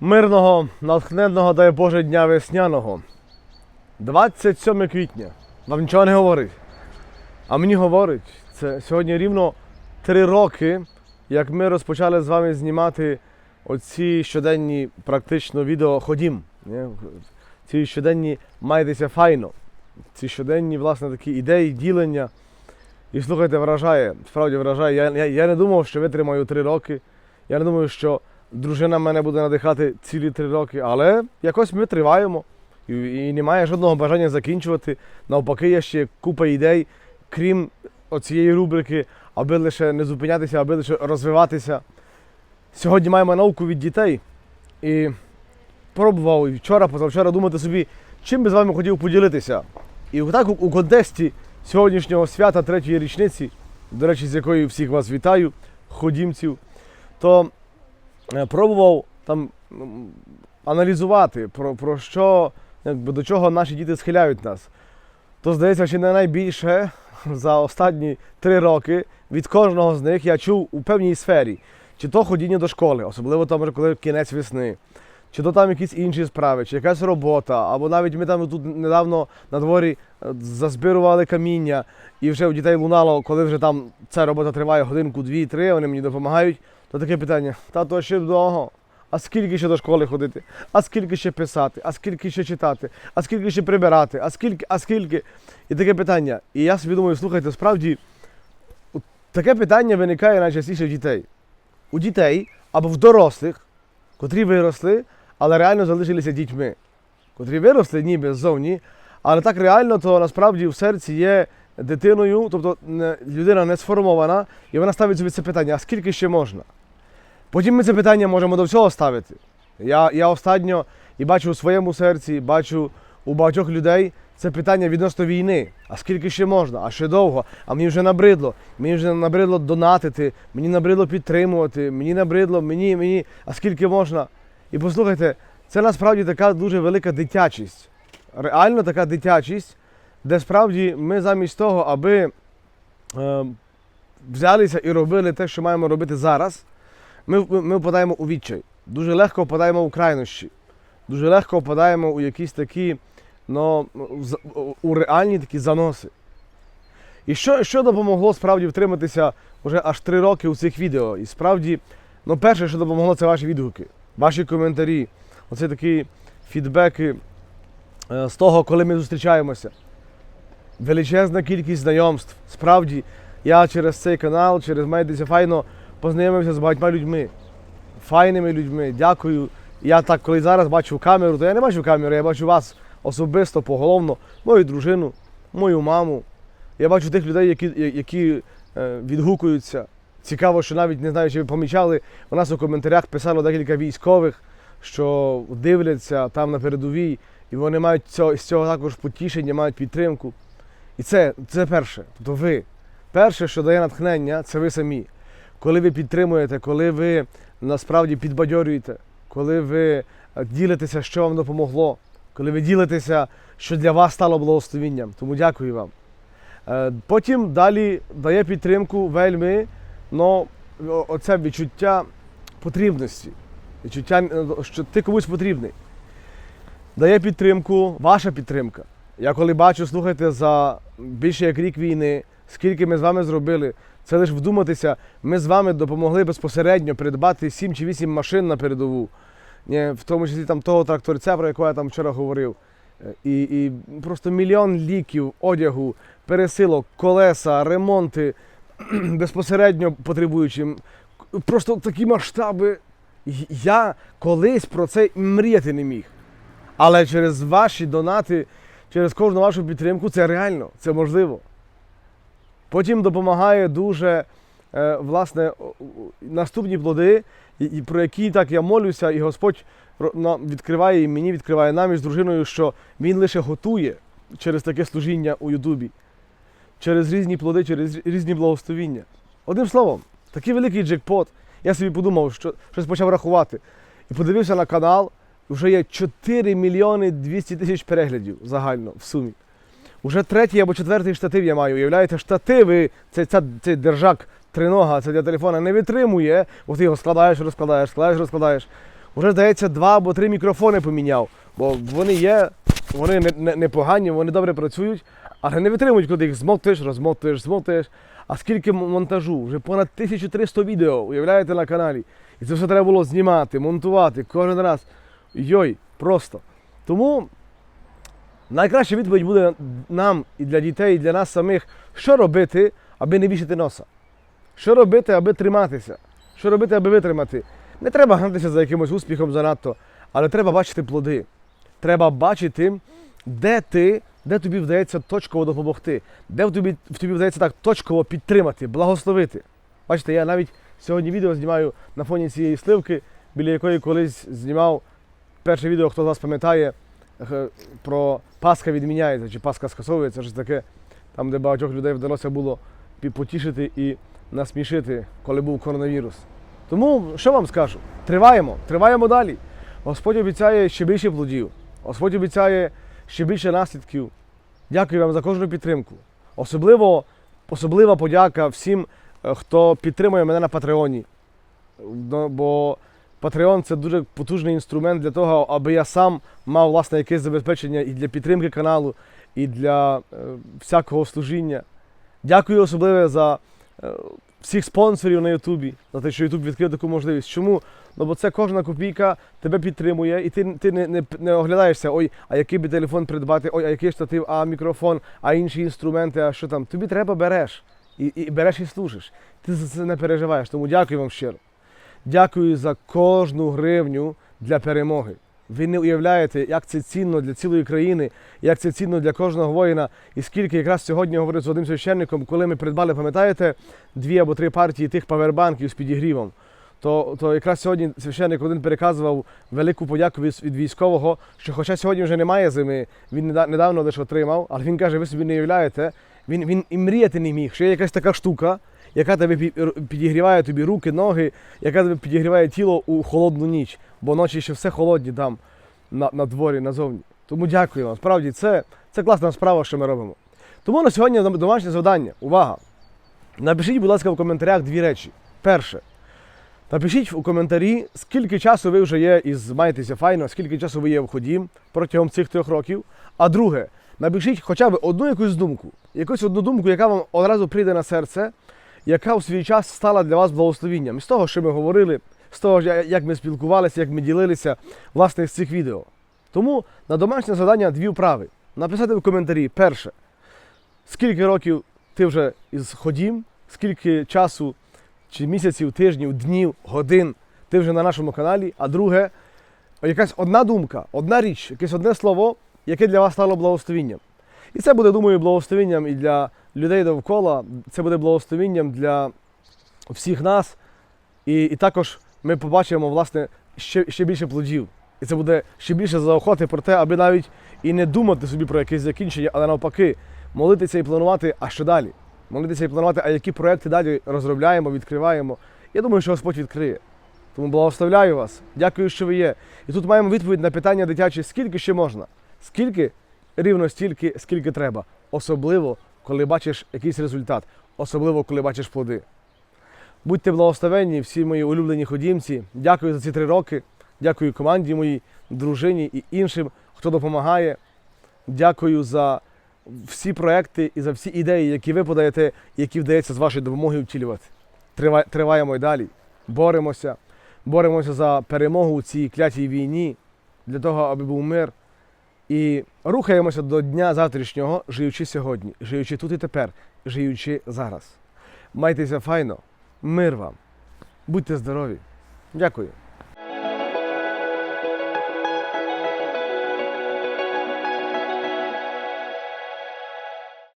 Мирного, натхненного, дай Боже, дня весняного. 27 квітня. Вам нічого не говорить. А мені говорить, це сьогодні рівно три роки, як ми розпочали з вами знімати оці щоденні практично відео ходім. Ці щоденні майтеся файно. Ці щоденні, власне, такі ідеї, ділення. І слухайте, вражає, справді вражає. Я, я, я не думав, що витримаю три роки. Я не думаю, що дружина мене буде надихати цілі три роки, але якось ми триваємо. І, і немає жодного бажання закінчувати. Навпаки, є ще купа ідей, крім оцієї рубрики, аби лише не зупинятися, аби лише розвиватися. Сьогодні маємо науку від дітей. І пробував і вчора, позавчора думати собі, чим би з вами хотів поділитися. І так у, контексті сьогоднішнього свята третьої річниці, до речі, з якої всіх вас вітаю, ходімців, то пробував там аналізувати, про, про що, якби, до чого наші діти схиляють нас. То здається, що не найбільше за останні три роки від кожного з них я чув у певній сфері, чи то ходіння до школи, особливо там, коли кінець весни, чи то там якісь інші справи, чи якась робота, або навіть ми там тут недавно на дворі е, зазбирували каміння, і вже у дітей лунало, коли вже там ця робота триває годинку, дві, три, вони мені допомагають. То таке питання: тато, ще довго? А скільки ще до школи ходити? А скільки ще писати? А скільки ще читати? А скільки ще прибирати? А скільки, а скільки? І таке питання. І я собі думаю, слухайте, справді таке питання виникає найчастіше в дітей. У дітей або в дорослих, котрі виросли, але реально залишилися дітьми. Котрі виросли ніби ззовні, але так реально, то насправді в серці є дитиною, тобто людина не сформована, і вона ставить собі це питання, а скільки ще можна? Потім ми це питання можемо до всього ставити. Я, я останньо і бачу у своєму серці, і бачу у багатьох людей це питання відносно війни. А скільки ще можна? А ще довго? А мені вже набридло. Мені вже набридло донатити, мені набридло підтримувати, мені набридло, мені, мені, а скільки можна? І послухайте, це насправді така дуже велика дитячість. Реально така дитячість, де справді ми замість того, аби е, взялися і робили те, що маємо робити зараз, ми, ми, впадаємо у відчай. Дуже легко впадаємо у крайнощі. Дуже легко впадаємо у якісь такі, ну, у реальні такі заноси. І що, що допомогло справді втриматися вже аж три роки у цих відео? І справді, ну, перше, що допомогло, це ваші відгуки, ваші коментарі, оце такі фідбеки е, з того, коли ми зустрічаємося. Величезна кількість знайомств. Справді, я через цей канал, через Медиця Файно познайомився з багатьма людьми, файними людьми. Дякую. Я так, коли зараз бачу камеру, то я не бачу камеру, я бачу вас особисто, поголовно, мою дружину, мою маму. Я бачу тих людей, які, які е, відгукуються. Цікаво, що навіть не знаю, чи ви помічали, у нас у коментарях писало декілька військових, що дивляться там на передовій, і вони мають цього, з цього також потішення, мають підтримку. І це, це перше. Тобто ви. Перше, що дає натхнення, це ви самі. Коли ви підтримуєте, коли ви насправді підбадьорюєте, коли ви е, ділитеся, що вам допомогло, коли ви ділитеся, що для вас стало благословінням. Тому дякую вам. Е, Потім далі дає підтримку вельми, о- оце відчуття потрібності, відчуття, е, що ти комусь потрібний. Дає підтримку, ваша підтримка. Я коли бачу, слухайте, за більше як рік війни, скільки ми з вами зробили, це лише вдуматися, ми з вами допомогли безпосередньо придбати 7 чи 8 машин на передову, в тому числі там того тракторця, про якого я там вчора говорив. Е, І, і просто мільйон ліків, одягу, пересилок, колеса, ремонти безпосередньо потребуючим. Просто такі масштаби. Я колись про це мріяти не міг. Але через ваші донати, через кожну вашу підтримку це реально, це можливо. Потім допомагає дуже е, власне наступні плоди, і про які так я молюся, і Господь відкриває і мені відкриває нам із дружиною, що Він лише готує через таке служіння у Ютубі, через різні плоди, через різні благословіння. Одним словом, такий великий джекпот. Я собі подумав, що щось почав рахувати. І подивився на канал, вже є 4 мільйони 200 тисяч переглядів загально в сумі. Уже третій або четвертий штатив я маю. Уявляєте, штативи, цей, ця, цей держак тринога, це для телефона не витримує. От ти його складаєш, розкладаєш, складаєш, розкладаєш. Вже, здається, два або три мікрофони поміняв, бо вони є, вони не, не, непогані, вони добре працюють, але не витримують, коли їх змотуєш, розмотуєш, змотуєш. А скільки монтажу? Вже понад 1300 відео, уявляєте, на каналі. І це все треба було знімати, монтувати кожен раз. Йой, просто. Тому найкраща відповідь буде нам і для дітей, і для нас самих, що робити, аби не вішати носа. Що робити, аби триматися? Що робити, аби витримати? Не треба гнатися за якимось успіхом занадто, але треба бачити плоди. Треба бачити, де ти, де тобі вдається точково допомогти, де в тобі, в тобі вдається так точково підтримати, благословити. Бачите, я навіть сьогодні відео знімаю на фоні цієї сливки, біля якої колись знімав перше відео, хто з вас пам'ятає, про Пасха відміняється, чи Пасха скасовується, щось таке, там, де багатьох людей вдалося було потішити і насмішити, коли був коронавірус. Тому що вам скажу? Триваємо, триваємо далі. Господь обіцяє ще більше плодів, Господь обіцяє ще більше наслідків. Дякую вам за кожну підтримку. Особливо, особлива подяка всім, е, хто підтримує мене на Патреоні. Ну, Бо Patreon це дуже потужний інструмент для того, аби я сам мав власне якесь забезпечення і для підтримки каналу, і для е, всякого служіння. Дякую особливо за е, всіх спонсорів на Ютубі, за те, що Ютуб відкрив таку можливість. Чому? Ну бо це кожна копійка тебе підтримує, і ти, ти не, не, не оглядаєшся, ой, а який би телефон придбати, ой, а який штатив, а мікрофон, а інші інструменти, а що там. Тобі треба береш. І, і береш і служиш. Ти за це не переживаєш. Тому дякую вам щиро. Дякую за кожну гривню для перемоги. Ви не уявляєте, як це цінно для цілої країни, як це цінно для кожного воїна. І скільки якраз сьогодні я говорив з одним священником, коли ми придбали, пам'ятаєте, дві або три партії тих павербанків з підігрівом. То, то якраз сьогодні священник один переказував велику подяку від, від військового, що хоча сьогодні вже немає зими, він недавно лише отримав, але він каже, ви собі не уявляєте, він, він і мріяти не міг, що є якась така штука, яка тебе підігріває тобі руки, ноги, яка тебе підігріває тіло у холодну ніч, бо ночі ще все холодні там на, на дворі, назовні. Тому дякую вам. Справді, це, це класна справа, що ми робимо. Тому на сьогодні домашнє завдання. Увага! Напишіть, будь ласка, в коментарях дві речі. Перше. Напишіть у коментарі, скільки часу ви вже є із маєтеся файно, скільки часу ви є в ході протягом цих трьох років. А друге, напишіть хоча б одну якусь думку, якусь одну думку, яка вам одразу прийде на серце, яка у свій час стала для вас благословінням. З того, що ми говорили, з того, як ми спілкувалися, як ми ділилися, власне, з цих відео. Тому на домашнє завдання дві вправи. Написати в коментарі перше, скільки років ти вже із ходім, скільки часу чи місяців, тижнів, днів, годин ти вже на нашому каналі. А друге, якась одна думка, одна річ, якесь одне слово, яке для вас стало благословінням. І це буде, думаю, благословінням і для людей довкола, це буде благословінням для всіх нас. І, і також ми побачимо, власне, ще, ще більше плодів. І це буде ще більше заохоти про те, аби навіть і не думати собі про якесь закінчення, але навпаки, молитися і планувати, а що далі? Молитися і планувати, а які проекти далі розробляємо, відкриваємо. Я думаю, що Господь відкриє. Тому благословляю вас. Дякую, що ви є. І тут маємо відповідь на питання дитяче, скільки ще можна? Скільки? Рівно стільки, скільки треба. Особливо, коли бачиш якийсь результат, особливо, коли бачиш плоди. Будьте благословенні, всі мої улюблені ходімці. Дякую за ці три роки. Дякую команді моїй, дружині і іншим, хто допомагає. Дякую за всі проекти і за всі ідеї, які ви подаєте, які вдається з вашої допомоги втілювати. Триваємо й далі. Боремося. Боремося за перемогу у цій клятій війні, для того, аби був мир. І рухаємося до дня завтрашнього, живучи сьогодні, живучи тут і тепер, живучи зараз. Майтеся файно, мир вам. Будьте здорові. Дякую.